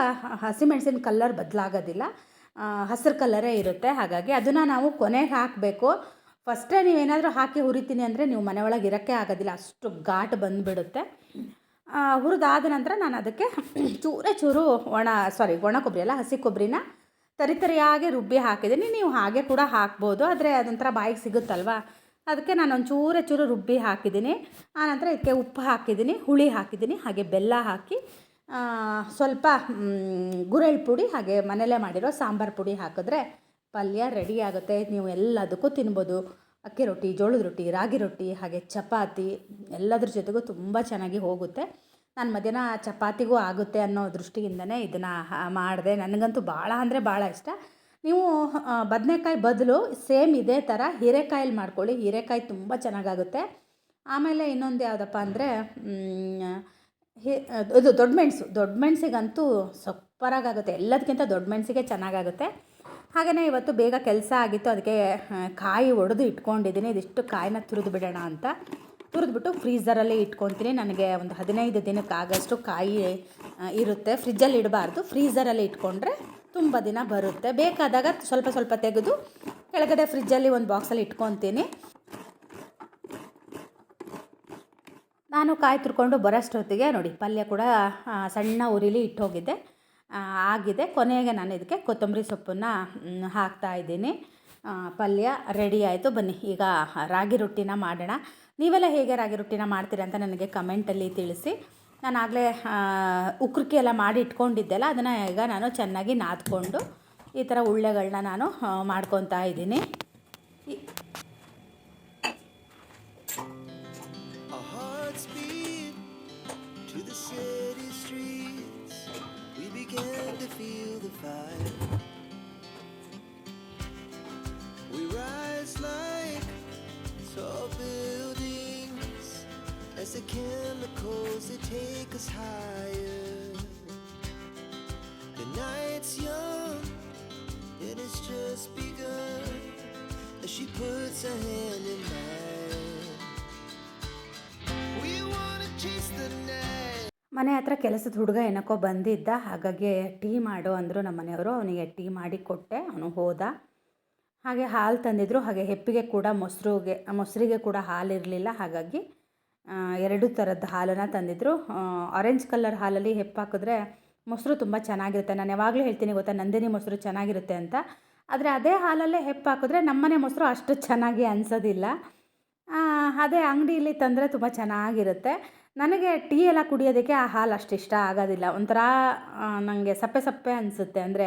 ಹಸಿಮೆಣಸಿನ ಕಲ್ಲರ್ ಬದಲಾಗೋದಿಲ್ಲ. ಹಸಿರು ಕಲ್ಲರೇ ಇರುತ್ತೆ. ಹಾಗಾಗಿ ಅದನ್ನು ನಾವು ಕೊನೆಗೆ ಹಾಕಬೇಕು. ಫಸ್ಟೇ ನೀವೇನಾದರೂ ಹಾಕಿ ಹುರಿತೀನಿ ಅಂದರೆ ನೀವು ಮನೆ ಒಳಗೆ ಇರೋಕ್ಕೆ ಆಗೋದಿಲ್ಲ. ಅಷ್ಟು ಘಾಟ್ ಬಂದುಬಿಡುತ್ತೆ. ಹುರಿದಾದ ನಂತರ ನಾನು ಅದಕ್ಕೆ ಚೂರೇ ಚೂರು ಒಣ ಸಾರಿ ಒಣ ಕೊಬ್ಬರಿ ಅಲ್ಲ, ಹಸಿ ಕೊಬ್ಬರಿನ ತರಿತರಿಯಾಗಿ ರುಬ್ಬಿ ಹಾಕಿದ್ದೀನಿ. ನೀವು ಹಾಗೆ ಕೂಡ ಹಾಕ್ಬೋದು. ಆದರೆ ಅದೊಂಥರ ಬಾಯಿಗೆ ಸಿಗುತ್ತಲ್ವ? ಅದಕ್ಕೆ ನಾನು ಒಂಚೂರು ಚೂರೇ ರುಬ್ಬಿ ಹಾಕಿದ್ದೀನಿ. ಆನಂತರ ಇದಕ್ಕೆ ಉಪ್ಪು ಹಾಕಿದ್ದೀನಿ, ಹುಳಿ ಹಾಕಿದ್ದೀನಿ, ಹಾಗೆ ಬೆಲ್ಲ ಹಾಕಿ ಸ್ವಲ್ಪ ಗುರೆಳ್ ಪುಡಿ, ಹಾಗೆ ಮನೇಲೇ ಮಾಡಿರೋ ಸಾಂಬಾರು ಪುಡಿ ಹಾಕಿದ್ರೆ ಪಲ್ಯ ರೆಡಿ ಆಗುತ್ತೆ. ನೀವು ಎಲ್ಲದಕ್ಕೂ ತಿನ್ಬೋದು. ಅಕ್ಕಿ ರೊಟ್ಟಿ, ಜೋಳದ ರೊಟ್ಟಿ, ರಾಗಿ ರೊಟ್ಟಿ, ಹಾಗೆ ಚಪಾತಿ, ಎಲ್ಲದ್ರ ಜೊತೆಗೂ ತುಂಬ ಚೆನ್ನಾಗಿ ಹೋಗುತ್ತೆ. ನಾನು ಮಧ್ಯಾಹ್ನ ಚಪಾತಿಗೂ ಆಗುತ್ತೆ ಅನ್ನೋ ದೃಷ್ಟಿಯಿಂದನೇ ಇದನ್ನು ಮಾಡಿದೆ. ನನಗಂತೂ ಭಾಳ ಅಂದರೆ ಭಾಳ ಇಷ್ಟ. ನೀವು ಬದನೆಕಾಯಿ ಬದಲು ಸೇಮ್ ಇದೇ ಥರ ಹೀರೆಕಾಯಲ್ಲಿ ಮಾಡ್ಕೊಳ್ಳಿ. ಹೀರೆಕಾಯಿ ತುಂಬ ಚೆನ್ನಾಗಾಗುತ್ತೆ. ಆಮೇಲೆ ಇನ್ನೊಂದು ಯಾವುದಪ್ಪ ಅಂದರೆ ಹಿ ಇದು ದೊಡ್ಡ ಮೆಣಸು. ದೊಡ್ಡ ಮೆಣಸಿಗಂತೂ ಸೊಪ್ಪರಾಗುತ್ತೆ ಎಲ್ಲದಕ್ಕಿಂತ ದೊಡ್ಡ ಮೆಣಸಿಗೆ ಚೆನ್ನಾಗಾಗುತ್ತೆ. ಹಾಗೆಯೇ ಇವತ್ತು ಬೇಗ ಕೆಲಸ ಆಗಿತ್ತು. ಅದಕ್ಕೆ ಕಾಯಿ ಒಡೆದು ಇಟ್ಕೊಂಡಿದ್ದೀನಿ ಇದಿಷ್ಟು ಕಾಯಿನ ತುರಿದು ಬಿಡೋಣ ಅಂತ. ತುರಿದ್ಬಿಟ್ಟು ಫ್ರೀಝರಲ್ಲಿ ಇಟ್ಕೊತೀನಿ ನನಗೆ ಒಂದು ಹದಿನೈದು ದಿನಕ್ಕೆ ಆಗಷ್ಟು ಕಾಯಿ ಇರುತ್ತೆ. ಫ್ರಿಜ್ಜಲ್ಲಿ ಇಡಬಾರ್ದು. ಫ್ರೀಝರಲ್ಲಿ ಇಟ್ಕೊಂಡ್ರೆ ತುಂಬ ದಿನ ಬರುತ್ತೆ. ಬೇಕಾದಾಗ ಸ್ವಲ್ಪ ಸ್ವಲ್ಪ ತೆಗೆದು ಕೆಳಗಡೆ ಫ್ರಿಜ್ಜಲ್ಲಿ ಒಂದು ಬಾಕ್ಸಲ್ಲಿ ಇಟ್ಕೊತೀನಿ ನಾನು ಕಾಯಿ ತುರ್ಕೊಂಡು ಬರೋಷ್ಟೊತ್ತಿಗೆ ನೋಡಿ, ಪಲ್ಯ ಕೂಡ ಸಣ್ಣ ಉರಿಲಿ ಇಟ್ಟೋಗಿದ್ದೆ ಆಗಿದೆ. ಕೊನೆಗೆ ನಾನು ಇದಕ್ಕೆ ಕೊತ್ತಂಬರಿ ಸೊಪ್ಪನ್ನು ಹಾಕ್ತಾ ಇದ್ದೀನಿ. ಪಲ್ಯ ರೆಡಿ ಆಯಿತು. ಬನ್ನಿ, ಈಗ ರಾಗಿ ರೊಟ್ಟಿನ ಮಾಡೋಣ. ನೀವೆಲ್ಲ ಹೇಗೆ ರಾಗಿ ರೊಟ್ಟಿನ ಮಾಡ್ತೀರಾ ಅಂತ ನನಗೆ ಕಮೆಂಟಲ್ಲಿ ತಿಳಿಸಿ. ನಾನು ಆಗಲೇ ಉಕ್ರಕ್ಕೆ ಎಲ್ಲ ಮಾಡಿ ಇಟ್ಕೊಂಡಿದ್ದೆಲ್ಲ, ಅದನ್ನು ಈಗ ನಾನು ಚೆನ್ನಾಗಿ ನಾದ್ಕೊಂಡು ಈ ಥರ ಉಳ್ಳೆಗಳನ್ನ ನಾನು ಮಾಡ್ಕೊತಾ ಇದ್ದೀನಿ. fire. Take us higher. The night's young, and it's just begun as she puts her hand in mine. We wanna chase the night. ಮನೆ ಹತ್ರ ಕೆಲಸದ ಹುಡುಗ ಏನಕ್ಕೋ ಬಂದಿದ್ದ, ಹಾಗಾಗಿ ಟೀ ಮಾಡು ಅಂದರು ನಮ್ಮ ಮನೆಯವರು ಅವನಿಗೆ ಟೀ ಮಾಡಿ ಕೊಟ್ಟೆ, ಅವನು ಹೋದ ಹಾಗೆ ಹಾಲು ತಂದಿದ್ರು, ಹಾಗೆ ಹೆಪ್ಪಿಗೆ ಕೂಡ ಮೊಸರುಗೆ, ಮೊಸರಿಗೆ ಕೂಡ ಹಾಲು ಇರಲಿಲ್ಲ ಹಾಗಾಗಿ ಎರಡು ಥರದ ಹಾಲನ್ನು ತಂದಿದ್ರು. ಆರೆಂಜ್ ಕಲರ್ ಹಾಲಲ್ಲಿ ಹೆಪ್ಪಾಕಿದ್ರೆ ಮೊಸರು ತುಂಬ ಚೆನ್ನಾಗಿರುತ್ತೆ. ನಾನು ಯಾವಾಗಲೂ ಹೇಳ್ತೀನಿ ಗೊತ್ತಾ, ನಂದಿನಿ ಮೊಸರು ಚೆನ್ನಾಗಿರುತ್ತೆ ಅಂತ. ಆದರೆ ಅದೇ ಹಾಲಲ್ಲೇ ಹೆಪ್ಪಾಕಿದ್ರೆ ನಮ್ಮನೆ ಮೊಸರು ಅಷ್ಟು ಚೆನ್ನಾಗಿ ಅನಿಸೋದಿಲ್ಲ. ಅದೇ ಅಂಗಡಿಯಲ್ಲಿ ತಂದರೆ ತುಂಬ ಚೆನ್ನಾಗಿರುತ್ತೆ. ನನಗೆ ಟೀ ಎಲ್ಲ ಕುಡಿಯೋದಕ್ಕೆ ಆ ಹಾಲು ಅಷ್ಟು ಇಷ್ಟ ಆಗೋದಿಲ್ಲ. ಒಂಥರ ನನಗೆ ಸಪ್ಪೆ ಸಪ್ಪೆ ಅನಿಸುತ್ತೆ. ಅಂದರೆ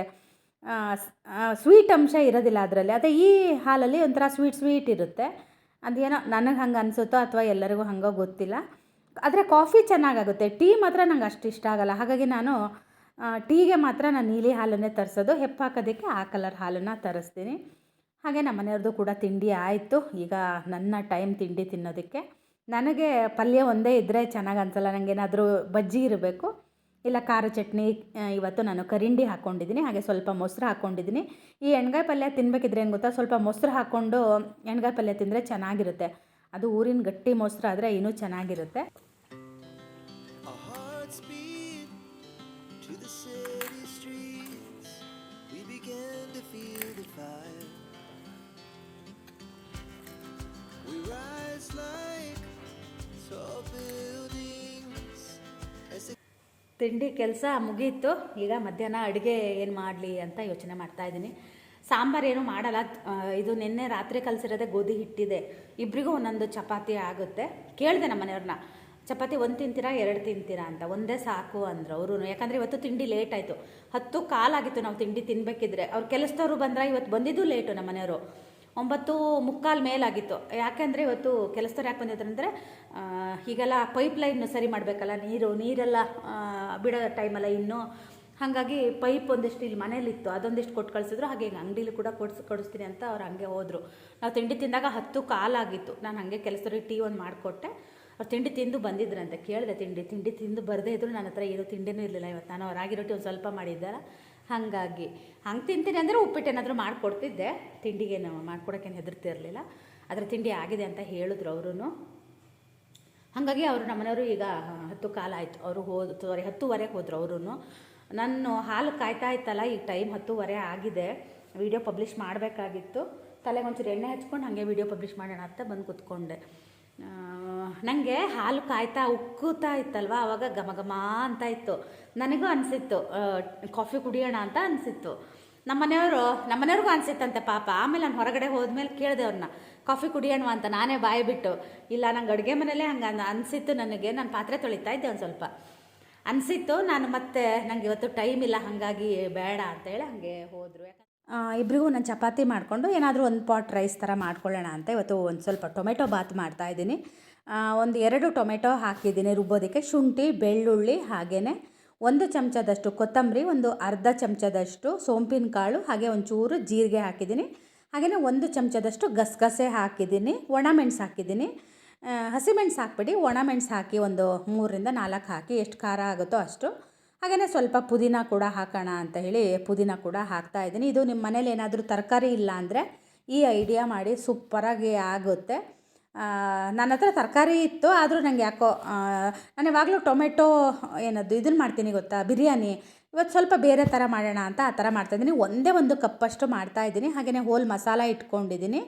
ಸ್ವೀಟ್ ಅಂಶ ಇರೋದಿಲ್ಲ ಅದರಲ್ಲಿ. ಅದೇ ಈ ಹಾಲಲ್ಲಿ ಒಂಥರ ಸ್ವೀಟ್ ಸ್ವೀಟ್ ಇರುತ್ತೆ. ಅದೇನೋ ನನಗೆ ಹಂಗೆ ಅನಿಸುತ್ತೋ ಅಥವಾ ಎಲ್ಲರಿಗೂ ಹಂಗೋ ಗೊತ್ತಿಲ್ಲ. ಆದರೆ ಕಾಫಿ ಚೆನ್ನಾಗಾಗುತ್ತೆ. ಟೀ ಮಾತ್ರ ನಂಗೆ ಅಷ್ಟು ಇಷ್ಟ ಆಗಲ್ಲ. ಹಾಗಾಗಿ ನಾನು ಟೀಗೆ ಮಾತ್ರ ನಾನು ನೀಲಿ ಹಾಲನ್ನೇ ತರಿಸೋದು. ಹೆಪ್ಪು ಹಾಕೋದಕ್ಕೆ ಆ ಕಲರ್ ಹಾಲನ್ನು ತರಿಸ್ತೀನಿ. ಹಾಗೆ ನಮ್ಮ ಮನೆಯವ್ರದ್ದು ಕೂಡ ತಿಂಡಿ ಆಯಿತು. ಈಗ ನನ್ನ ಟೈಮ್ ತಿಂಡಿ ತಿನ್ನೋದಕ್ಕೆ. ನನಗೆ ಪಲ್ಯ ಒಂದೇ ಇದ್ದರೆ ಚೆನ್ನಾಗಿ ಅನಿಸಲ್ಲ. ನನಗೇನಾದರೂ ಬಜ್ಜಿ ಇರಬೇಕು. ಇಲ್ಲ ಖಾರ ಚಟ್ನಿ ಇವತ್ತು ನಾನು ಕರಿಂಡಿ ಹಾಕ್ಕೊಂಡಿದ್ದೀನಿ ಹಾಗೆ ಸ್ವಲ್ಪ ಮೊಸರು ಹಾಕ್ಕೊಂಡಿದ್ದೀನಿ ಈ ಎಣ್ಗಾಯಿ ಪಲ್ಯ ತಿನ್ನಬೇಕಿದ್ರೆ ಏನು ಗೊತ್ತಾ? ಸ್ವಲ್ಪ ಮೊಸರು ಹಾಕ್ಕೊಂಡು ಎಣ್ಗಾಯಿ ಪಲ್ಯ ತಿಂದರೆ ಚೆನ್ನಾಗಿರುತ್ತೆ. ಅದು ಊರಿನ ಗಟ್ಟಿ ಮೊಸರು ಆದರೆ ಇನ್ನೂ ಚೆನ್ನಾಗಿರುತ್ತೆ. ತಿಂಡಿ ಕೆಲಸ ಮುಗೀತು. ಈಗ ಮಧ್ಯಾಹ್ನ ಅಡುಗೆ ಏನು ಮಾಡಲಿ ಅಂತ ಯೋಚನೆ ಮಾಡ್ತಾ ಇದ್ದೀನಿ. ಸಾಂಬಾರು ಏನು ಮಾಡಲ್ಲ. ಇದು ನಿನ್ನೆ ರಾತ್ರಿ ಕಲಸಿರೋದೇ ಗೋಧಿ ಹಿಟ್ಟಿದೆ. ಇಬ್ಬರಿಗೂ ಒಂದೊಂದು ಚಪಾತಿ ಆಗುತ್ತೆ. ಕೇಳಿದೆ ನಮ್ಮ ಮನೆಯವ್ರನ್ನ, ಚಪಾತಿ ಒಂದು ತಿಂತೀರಾ, ಎರಡು ತಿಂತೀರಾ? ಅಂತ. ಒಂದೇ ಸಾಕು, ಅಂದರು ಅವರು ಯಾಕಂದರೆ ಇವತ್ತು ತಿಂಡಿ ಲೇಟ್ ಆಯಿತು. ಹತ್ತು ಕಾಲಾಗಿತ್ತು ನಾವು ತಿಂಡಿ ತಿನ್ನಬೇಕಿದ್ರೆ ಅವ್ರು ಕೆಲಸದವರು ಬಂದ್ರೆ ಇವತ್ತು ಬಂದಿದ್ದು ಲೇಟು ನಮ್ಮ ಮನೆಯವರು. ಒಂಬತ್ತು ಮುಕ್ಕಾಲು ಮೇಲಾಗಿತ್ತು. ಯಾಕೆಂದರೆ ಇವತ್ತು ಕೆಲಸದವ್ರು ಯಾಕೆ ಬಂದಿದ್ರು ಅಂದರೆ ಹೀಗೆಲ್ಲ ಪೈಪ್ ಲೈನ್ ಸರಿ ಮಾಡಬೇಕಲ್ಲ, ನೀರು, ನೀರೆಲ್ಲ ಬಿಡೋ ಟೈಮಲ್ಲ ಇನ್ನು. ಹಾಗಾಗಿ ಪೈಪ್ ಒಂದಿಷ್ಟು ಇಲ್ಲಿ ಮನೇಲಿತ್ತು, ಅದೊಂದಿಷ್ಟು ಕೊಟ್ಟು ಕಳಿಸಿದ್ರು. ಹಾಗೆ ಅಂಗಡಿಲಿ ಕೂಡ ಕೊಡ್ಸ್, ಕೊಡಿಸ್ತೀನಿ ಅಂತ ಅವ್ರು ಹಂಗೆ ಹೋದರು. ನಾವು ತಿಂಡಿ ತಿಂದಾಗ ಹತ್ತು ಕಾಲಾಗಿತ್ತು. ನಾನು ಹಾಗೆ ಕೆಲಸದವ್ರಿಗೆ ಟೀ ಒಂದು ಮಾಡಿಕೊಟ್ಟೆ. ಅವ್ರು ತಿಂಡಿ ತಿಂದು ಬಂದಿದ್ರಂತೆ. ಕೇಳಿದೆ ತಿಂಡಿ ತಿಂಡಿ ತಿಂದು ಬರದೇ ಇದ್ರು. ನನ್ನ ಹತ್ರ ಏನು ತಿಂಡಿನೂ ಇರಲಿಲ್ಲ. ಇವತ್ತು ನಾನು ರಾಗಿ ರೊಟ್ಟಿ ಒಂದು ಸ್ವಲ್ಪ ಮಾಡಿದ್ದಾರ ಹಾಗಾಗಿ. ಹಂಗೆ ತಿಂತೀನಿ ಅಂದರೆ ಉಪ್ಪಿಟ್ಟು ಏನಾದರೂ ಮಾಡಿಕೊಡ್ತಿದ್ದೆ. ತಿಂಡಿಗೇನು ಮಾಡ್ಕೊಡೋಕ್ಕೇನು ಹೆದರ್ತಿರಲಿಲ್ಲ. ಆದರೆ ತಿಂಡಿ ಆಗಿದೆ ಅಂತ ಹೇಳಿದ್ರು ಅವರು ಹಾಗಾಗಿ ಅವರು ನಮ್ಮನೆಯವರು ಈಗ ಹತ್ತು ಕಾಲ ಆಯಿತು. ಅವರು ಹೋದ ಹತ್ತುವರೆಗೆ ಹೋದರು ಅವರು ನಾನು ಹಾಲು ಕಾಯ್ತಾ ಇತ್ತಲ್ಲ ಈಗ ಟೈಮ್ ಹತ್ತುವರೆ ಆಗಿದೆ. ವಿಡಿಯೋ ಪಬ್ಲಿಷ್ ಮಾಡಬೇಕಾಗಿತ್ತು. ತಲೆಗೆ ಒಂಚೂರು ಎಣ್ಣೆ ಹಚ್ಕೊಂಡು ಹಾಗೆ ವಿಡಿಯೋ ಪಬ್ಲಿಷ್ ಮಾಡೋಣ ಅಂತ ಬಂದು ಕೂತ್ಕೊಂಡೆ. ನನಗೆ ಹಾಲು ಕಾಯ್ತಾ ಉಕ್ಕುತ್ತಾ ಇತ್ತಲ್ವ? ಆವಾಗ ಘಮ ಘಮ ಅಂತ ಇತ್ತು. ನನಗೂ ಅನಿಸಿತ್ತು ಕಾಫಿ ಕುಡಿಯೋಣ ಅಂತ ಅನಿಸಿತ್ತು. ನಮ್ಮ ಮನೆಯವರು ನಮ್ಮ ಮನೆಯವ್ರಿಗೂ ಅನಿಸಿತ್ತಂತೆ ಪಾಪ. ಆಮೇಲೆ ನಾನು ಹೊರಗಡೆ ಹೋದ್ಮೇಲೆ ಕೇಳಿದೆ ಅವ್ರನ್ನ ಕಾಫಿ ಕುಡಿಯೋಣ ಅಂತ ನಾನೇ ಬಾಯಿ ಬಿಟ್ಟು. ಇಲ್ಲ, ನಂಗೆ ಅಡುಗೆ ಮನೇಲೇ ಹಂಗೆ ಅನಿಸಿತ್ತು ನನಗೆ. ನಾನು ಪಾತ್ರೆ ತೊಳಿತಾ ಇದ್ದೆ ಒಂದು ಸ್ವಲ್ಪ. ಅನಿಸಿತ್ತು, ನಾನು ಮತ್ತೆ, ನಂಗೆ ಇವತ್ತು ಟೈಮ್ ಇಲ್ಲ, ಹಾಗಾಗಿ ಬೇಡ ಅಂತೇಳಿ ಹಾಗೆ ಹೋದರು. ಇಬ್ಬರಿಗೂ ನಾನು ಚಪಾತಿ ಮಾಡಿಕೊಂಡು ಏನಾದರೂ ಒಂದು ಪಾಟ್ ರೈಸ್ ಥರ ಮಾಡ್ಕೊಳ್ಳೋಣ ಅಂತ ಇವತ್ತು ಒಂದು ಸ್ವಲ್ಪ ಟೊಮೆಟೊ ಬಾತ್ ಮಾಡ್ತಾ ಇದ್ದೀನಿ. ಒಂದು ಎರಡು ಟೊಮೆಟೊ ಹಾಕಿದ್ದೀನಿ ರುಬ್ಬೋದಕ್ಕೆ. ಶುಂಠಿ, ಬೆಳ್ಳುಳ್ಳಿ ಹಾಗೇ ಒಂದು ಚಮಚದಷ್ಟು ಕೊತ್ತಂಬರಿ, ಒಂದು ಅರ್ಧ ಚಮಚದಷ್ಟು ಸೋಂಪಿನ ಕಾಳು ಹಾಗೆ ಒಂಚೂರು ಜೀರಿಗೆ ಹಾಕಿದ್ದೀನಿ. ಹಾಗೆಯೇ ಒಂದು ಚಮಚದಷ್ಟು ಗಸಗಸೆ ಹಾಕಿದ್ದೀನಿ. ಒಣಮೆಣಸು ಹಾಕಿದ್ದೀನಿ. ಹಸಿಮೆಣ್ಸು ಹಾಕ್ಬಿಡಿ. ಒಣಮೆಣಸು ಹಾಕಿ ಒಂದು ಮೂರರಿಂದ ನಾಲ್ಕು ಹಾಕಿ ಎಷ್ಟು ಖಾರ ಆಗುತ್ತೋ ಅಷ್ಟು. ಹಾಗೆಯೇ ಸ್ವಲ್ಪ ಪುದೀನ ಕೂಡ ಹಾಕೋಣ ಅಂತ ಹೇಳಿ ಪುದೀನ ಕೂಡ ಹಾಕ್ತಾ ಇದ್ದೀನಿ. ಇದು ನಿಮ್ಮ ಮನೇಲಿ ಏನಾದರೂ ತರಕಾರಿ ಇಲ್ಲ ಅಂದರೆ ಈ ಐಡಿಯಾ ಮಾಡಿ ಸೂಪರಾಗಿ ಆಗುತ್ತೆ. ನನ್ನ ಹತ್ರ ತರಕಾರಿ ಇತ್ತು, ಆದರೂ ನನಗೆ ಯಾಕೋ ನಾನು ಯಾವಾಗಲೂ ಟೊಮೆಟೊ, ಏನದು ಇದನ್ನು ಮಾಡ್ತೀನಿ ಗೊತ್ತಾ, ಬಿರಿಯಾನಿ. ಇವತ್ತು ಸ್ವಲ್ಪ ಬೇರೆ ಥರ ಮಾಡೋಣ ಅಂತ ಆ ಥರ ಮಾಡ್ತಾಯಿದ್ದೀನಿ ಒಂದೇ ಒಂದು ಕಪ್ಪಷ್ಟು ಮಾಡ್ತಾಯಿದ್ದೀನಿ ಹಾಗೆಯೇ ಹೋಲ್ ಮಸಾಲ ಇಟ್ಕೊಂಡಿದ್ದೀನಿ.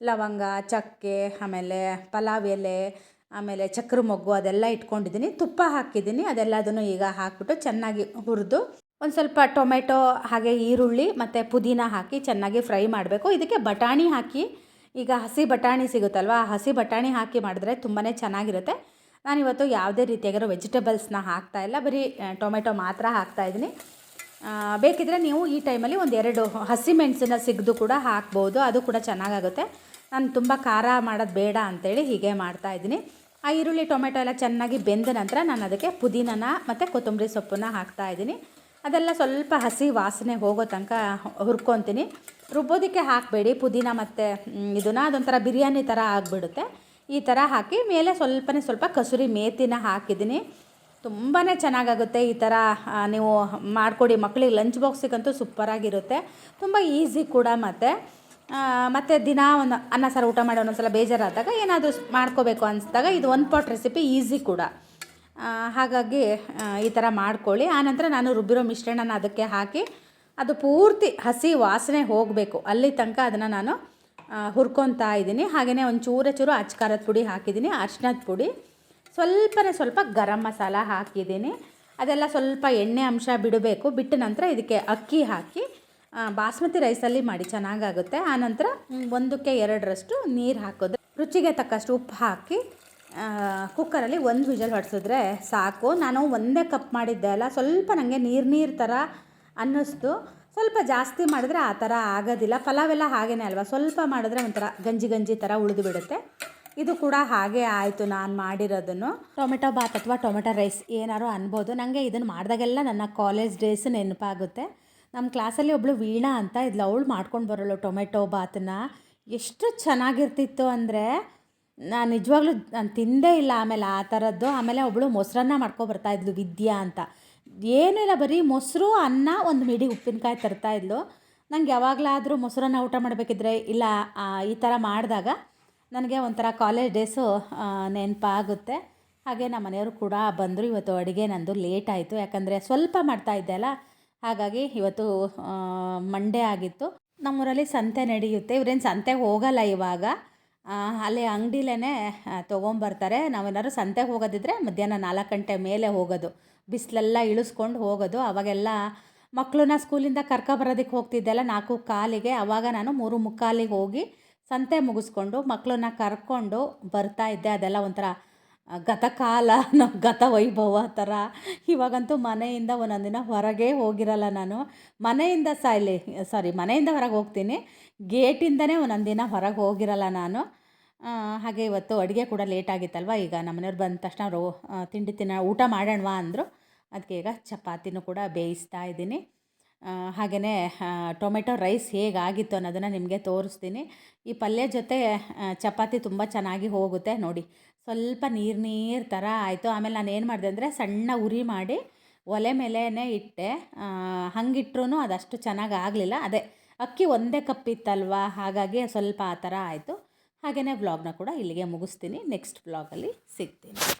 ಲವಂಗ, ಚಕ್ಕೆ, ಆಮೇಲೆ ಪಲಾವ್ ಎಲೆ, ಆಮೇಲೆ ಚಕ್ರ ಮೊಗ್ಗು ಅದೆಲ್ಲ ಇಟ್ಕೊಂಡಿದ್ದೀನಿ. ತುಪ್ಪ ಹಾಕಿದ್ದೀನಿ. ಅದೆಲ್ಲದನ್ನು ಈಗ ಹಾಕ್ಬಿಟ್ಟು ಚೆನ್ನಾಗಿ ಹುರಿದು ಒಂದು ಸ್ವಲ್ಪ ಟೊಮೆಟೊ, ಹಾಗೆ ಈರುಳ್ಳಿ ಮತ್ತು ಪುದೀನ ಹಾಕಿ ಚೆನ್ನಾಗಿ ಫ್ರೈ ಮಾಡಬೇಕು. ಇದಕ್ಕೆ ಬಟಾಣಿ ಹಾಕಿ ಈಗ ಹಸಿ ಬಟಾಣಿ ಸಿಗುತ್ತಲ್ವ? ಆ ಹಸಿ ಬಟಾಣಿ ಹಾಕಿ ಮಾಡಿದ್ರೆ ತುಂಬಾ ಚೆನ್ನಾಗಿರುತ್ತೆ. ನಾನಿವತ್ತು ಯಾವುದೇ ರೀತಿಯಾಗಿರೋ ವೆಜಿಟೇಬಲ್ಸ್ನ ಹಾಕ್ತಾ ಇಲ್ಲ. ಬರೀ ಟೊಮೆಟೊ ಮಾತ್ರ ಹಾಕ್ತಾ ಇದ್ದೀನಿ. ಬೇಕಿದ್ರೆ ನೀವು ಈ ಟೈಮಲ್ಲಿ ಒಂದು ಎರಡು ಹಸಿ ಸಿಗದು ಕೂಡ ಹಾಕ್ಬೋದು. ಅದು ಕೂಡ ಚೆನ್ನಾಗಾಗುತ್ತೆ. ನಾನು ತುಂಬ ಖಾರ ಮಾಡೋದು ಬೇಡ ಅಂತೇಳಿ ಹೀಗೆ ಮಾಡ್ತಾ ಇದ್ದೀನಿ. ಆ ಈರುಳ್ಳಿ, ಟೊಮೆಟೊ ಎಲ್ಲ ಚೆನ್ನಾಗಿ ಬೆಂದ ನಂತರ ನಾನು ಅದಕ್ಕೆ ಪುದೀನನ ಮತ್ತು ಕೊತ್ತಂಬರಿ ಸೊಪ್ಪನ್ನ ಹಾಕ್ತಾ ಇದ್ದೀನಿ. ಅದೆಲ್ಲ ಸ್ವಲ್ಪ ಹಸಿ ವಾಸನೆ ಹೋಗೋ ತನಕ ಹುರ್ಕೊತೀನಿ. ರುಬ್ಬೋದಕ್ಕೆ ಹಾಕಬೇಡಿ, ಪುದೀನ ಮತ್ತು ಇದನ್ನು ಅದೊಂಥರ ಬಿರಿಯಾನಿ ಥರ ಆಗಿಬಿಡುತ್ತೆ. ಈ ಥರ ಹಾಕಿ ಮೇಲೆ ಸ್ವಲ್ಪನೇ ಸ್ವಲ್ಪ ಕಸೂರಿ ಮೇತಿನ ಹಾಕಿದ್ದೀನಿ. ತುಂಬಾ ಚೆನ್ನಾಗಾಗುತ್ತೆ ಈ ಥರ ನೀವು ಮಾಡಿಕೊಡಿ. ಮಕ್ಕಳಿಗೆ ಲಂಚ್ ಬಾಕ್ಸಿಗಂತೂ ಸೂಪರಾಗಿರುತ್ತೆ ತುಂಬ ಈಸಿ ಕೂಡ ಮತ್ತು. ಮತ್ತು ದಿನ ಒಂದು ಅನ್ನ, ಸಾರು ಊಟ ಮಾಡಿ ಒಂದೊಂದ್ಸಲ ಬೇಜಾರಾದಾಗ ಏನಾದರೂ ಮಾಡ್ಕೋಬೇಕು ಅನಿಸಿದಾಗ ಇದು ಒಂದು ಪಾಟ್ ರೆಸಿಪಿ ಈಸಿ ಕೂಡ. ಹಾಗಾಗಿ ಈ ಥರ ಮಾಡ್ಕೊಳ್ಳಿ. ಆನಂತರ ನಾನು ರುಬ್ಬಿರೋ ಮಿಶ್ರಣನ ಅದಕ್ಕೆ ಹಾಕಿ ಅದು ಪೂರ್ತಿ ಹಸಿ ವಾಸನೆ ಹೋಗಬೇಕು. ಅಲ್ಲಿ ತನಕ ಅದನ್ನು ನಾನು ಹುರ್ಕೊತಾ ಇದ್ದೀನಿ. ಹಾಗೆಯೇ ಒಂದು ಚೂರ ಚೂರು ಅಚ್ಕಾರದ ಪುಡಿ ಹಾಕಿದ್ದೀನಿ ಅರ್ಶಿನದ ಪುಡಿ. ಸ್ವಲ್ಪನೇ ಸ್ವಲ್ಪ ಗರಂ ಮಸಾಲ ಹಾಕಿದ್ದೀನಿ. ಅದೆಲ್ಲ ಸ್ವಲ್ಪ ಎಣ್ಣೆ ಅಂಶ ಬಿಡಬೇಕು. ಬಿಟ್ಟ ನಂತರ ಇದಕ್ಕೆ ಅಕ್ಕಿ ಹಾಕಿ ಬಾಸ್ಮತಿ ರೈಸಲ್ಲಿ ಮಾಡಿ ಚೆನ್ನಾಗಾಗುತ್ತೆ. ಆನಂತರ ನಂತರ ಒಂದಕ್ಕೆ ಎರಡರಷ್ಟು ನೀರು ಹಾಕಿದ್ರೆ ರುಚಿಗೆ ತಕ್ಕಷ್ಟು ಉಪ್ಪು ಹಾಕಿ ಕುಕ್ಕರಲ್ಲಿ ಒಂದು ವಿಜಲ್ ಹೊಡೆಸಿದ್ರೆ ಸಾಕು. ನಾನು ಒಂದೇ ಕಪ್ ಮಾಡಿದ್ದೆ ಅಲ್ಲ, ಸ್ವಲ್ಪ ನನಗೆ ನೀರು ನೀರು ಥರ ಅನ್ನಿಸ್ತು. ಸ್ವಲ್ಪ ಜಾಸ್ತಿ ಮಾಡಿದ್ರೆ ಆ ಥರ ಆಗೋದಿಲ್ಲ. ಪಲಾವೆಲ್ಲ ಹಾಗೇ ಅಲ್ವಾ? ಸ್ವಲ್ಪ ಮಾಡಿದ್ರೆ ಒಂಥರ ಗಂಜಿ ಗಂಜಿ ಥರ ಉಳಿದು ಬಿಡುತ್ತೆ. ಇದು ಕೂಡ ಹಾಗೆ ಆಯಿತು ನಾನು ಮಾಡಿರೋದನ್ನು. ಟೊಮೆಟೊ ಬಾತ್ ಅಥವಾ ಟೊಮೆಟೊ ರೈಸ್ ಏನಾದ್ರು ಅನ್ಬೋದು. ನನಗೆ ಇದನ್ನು ಮಾಡಿದಾಗೆಲ್ಲ ನನ್ನ ಕಾಲೇಜ್ ಡೇಸ್ ನೆನಪಾಗುತ್ತೆ. ನಮ್ಮ ಕ್ಲಾಸಲ್ಲಿ ಒಬ್ಬಳು ವೀಣಾ ಅಂತ ಇದ್ಲು. ಅವಳು ಮಾಡ್ಕೊಂಡು ಬರೋಳು ಟೊಮೆಟೊ ಬಾತನ್ನ ಎಷ್ಟು ಚೆನ್ನಾಗಿರ್ತಿತ್ತು ಅಂದರೆ ನಾನು ನಿಜವಾಗ್ಲೂ ನಾನು ತಿಂದೇ ಇಲ್ಲ ಆಮೇಲೆ ಆ ಥರದ್ದು. ಆಮೇಲೆ ಒಬ್ಬಳು ಮೊಸರನ್ನ ಮಾಡ್ಕೊಬರ್ತಾ ಇದ್ಲು ವಿದ್ಯಾ ಅಂತ. ಏನೂ ಇಲ್ಲ, ಬರೀ ಮೊಸರು, ಅನ್ನ, ಒಂದು ಮಿಡಿ ಉಪ್ಪಿನಕಾಯಿ ತರ್ತಾಯಿದ್ಲು ನಂಗೆ ಯಾವಾಗಲಾದರೂ ಮೊಸರನ್ನ ಊಟ ಮಾಡಬೇಕಿದ್ರೆ ಇಲ್ಲ ಈ ಥರ ಮಾಡಿದಾಗ ನನಗೆ ಒಂಥರ ಕಾಲೇಜ್ ಡೇಸು ನೆನಪಾಗುತ್ತೆ. ಹಾಗೆ ನಮ್ಮ ಮನೆಯವರು ಕೂಡ ಬಂದರು, ಇವತ್ತು ಅಡುಗೆ ನಂದು ಲೇಟ್ ಆಯಿತು. ಯಾಕಂದರೆ ಸ್ವಲ್ಪ ಮಾಡ್ತಾ ಇದ್ದೆ ಅಲ್ಲ. ಹಾಗಾಗಿ ಇವತ್ತು ಮಂಡೇ ಆಗಿತ್ತು. ನಮ್ಮೂರಲ್ಲಿ ಸಂತೆ ನಡೆಯುತ್ತೆ. ಇವ್ರೇನು ಸಂತೆಗೆ ಹೋಗಲ್ಲ ಇವಾಗ. ಅಲ್ಲಿ ಅಂಗಡಿಲೇ ತೊಗೊಂಬರ್ತಾರೆ. ನಾವೇನಾದ್ರು ಸಂತೆಗೆ ಹೋಗೋದಿದ್ರೆ ಮಧ್ಯಾಹ್ನ ನಾಲ್ಕು ಗಂಟೆ ಮೇಲೆ ಹೋಗೋದು. ಬಿಸಿಲೆಲ್ಲ ಇಳಿಸ್ಕೊಂಡು ಹೋಗೋದು. ಅವಾಗೆಲ್ಲ ಮಕ್ಕಳನ್ನ ಸ್ಕೂಲಿಂದ ಕರ್ಕೊಬರೋದಕ್ಕೆ ಹೋಗ್ತಿದ್ದೆಲ್ಲ ನಾಲ್ಕು ಕಾಲಿಗೆ. ಅವಾಗ ನಾನು ಮೂರು ಮುಕ್ಕಾಲಿಗೆ ಹೋಗಿ ಸಂತೆ ಮುಗಿಸ್ಕೊಂಡು ಮಕ್ಕಳನ್ನ ಕರ್ಕೊಂಡು ಬರ್ತಾ ಇದ್ದೆ. ಅದೆಲ್ಲ ಒಂಥರ ಗತಕಾಲ ನಮ್ಮ ಗತ ವೈಭವ ಥರ. ಇವಾಗಂತೂ ಮನೆಯಿಂದ ಒಂದೊಂದು ದಿನ ಹೊರಗೆ ಹೋಗಿರಲ್ಲ ನಾನು. ಮನೆಯಿಂದ ಸಾಯ್ಲಿ ಸಾರಿ ಮನೆಯಿಂದ ಹೊರಗೆ ಹೋಗ್ತೀನಿ. ಗೇಟಿಂದನೇ ಒಂದೊಂದು ದಿನ ಹೊರಗೆ ಹೋಗಿರಲ್ಲ ನಾನು. ಹಾಗೆ ಇವತ್ತು ಅಡುಗೆ ಕೂಡ ಲೇಟ್ ಆಗಿತ್ತಲ್ವ? ಈಗ ನಮ್ಮನೆಯವ್ರು ಬಂದ ತಕ್ಷಣ ರೋ ತಿಂಡಿ ತಿನ್ನ ಊಟ ಮಾಡೋಣವಾ ಅಂದರು. ಅದಕ್ಕೆ ಈಗ ಚಪಾತಿನೂ ಕೂಡ ಬೇಯಿಸ್ತಾ ಇದ್ದೀನಿ. ಹಾಗೆಯೇ ಟೊಮೆಟೊ ರೈಸ್ ಹೇಗಾಗಿತ್ತು ಅನ್ನೋದನ್ನು ನಿಮಗೆ ತೋರಿಸ್ತೀನಿ. ಈ ಪಲ್ಯ ಜೊತೆ ಚಪಾತಿ ತುಂಬ ಚೆನ್ನಾಗಿ ಹೋಗುತ್ತೆ ನೋಡಿ. ಸ್ವಲ್ಪ ನೀರು ನೀರು ಥರ ಆಯಿತು. ಆಮೇಲೆ ನಾನು ಏನು ಮಾಡಿದೆ ಅಂದರೆ ಸಣ್ಣ ಉರಿ ಮಾಡಿ ಒಲೆ ಮೇಲೇ ಇಟ್ಟೆ. ಹಂಗಿಟ್ರೂ ಅದಷ್ಟು ಚೆನ್ನಾಗಿ ಆಗಲಿಲ್ಲ. ಅದೇ ಅಕ್ಕಿ ಒಂದೇ ಕಪ್ ಇತ್ತಲ್ವ? ಹಾಗಾಗಿ ಸ್ವಲ್ಪ ಆ ಥರ ಆಯಿತು. ಹಾಗೆಯೇ ವ್ಲಾಗ್ನ ಕೂಡ ಇಲ್ಲಿಗೆ ಮುಗಿಸ್ತೀನಿ. ನೆಕ್ಸ್ಟ್ ವ್ಲಾಗಲ್ಲಿ ಸಿಗ್ತೀನಿ.